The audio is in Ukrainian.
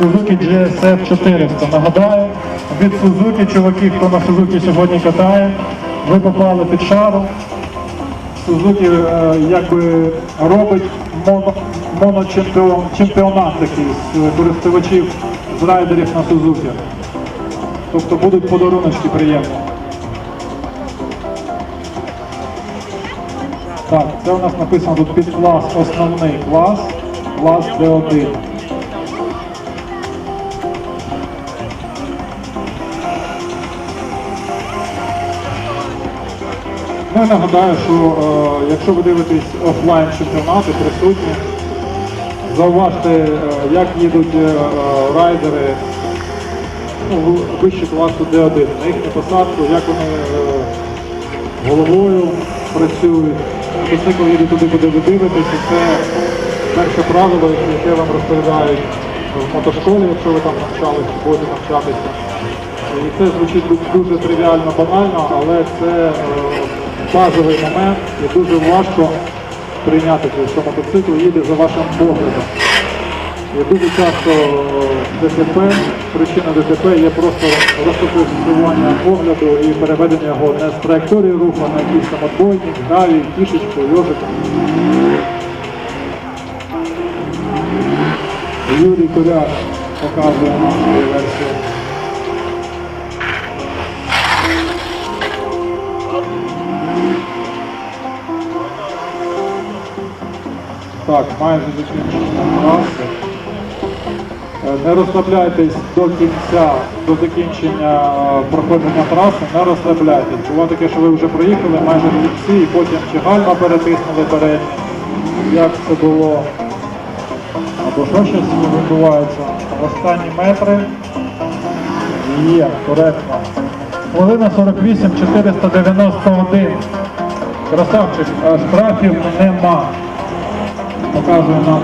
Suzuki GSF 400. Нагадаю, від Suzuki, чуваки, хто на Suzuki сьогодні катає, ви попали під шару. Suzuki е, якби робить моно, моночемпіон, чемпіонат такий з користувачів з райдерів на Suzuki. Тобто будуть подаруночки приємні. Так, це у нас написано тут під клас основний клас, клас D1. Ну, я нагадаю, що е, якщо ви дивитесь офлайн чемпіонати присутні, зауважте, е, як їдуть е, райдери ну, вище класу D1, на їхню посадку, як вони головою працюють. Мотоцикл їде туди, куди ви дивитесь, і це перше правило, яке вам розповідають в мотошколі, якщо ви там навчалися, будете навчатися. І це звучить дуже тривіально, банально, але це базовий момент і дуже важко прийняти, що мотоцикл їде за вашим поглядом. І дуже часто е, ДТП, причина ДТП є просто розфокусування погляду і переведення його не з траєкторії руху, на якийсь там отбойник, гравій, кішечку, йожик. Юрій Куряк показує свою версію. Так, майже закінчення траси. Е, Не розслабляйтесь до кінця, до закінчення е, проходження траси, не розслабляйтесь. Було таке, що ви вже проїхали майже в кінці і потім чи гальма перетиснули передні, як це було. Або що щось відбувається. Останні метри. Є, коректно. Хвилина 48, 491. Красавчик, штрафів нема. Показує нам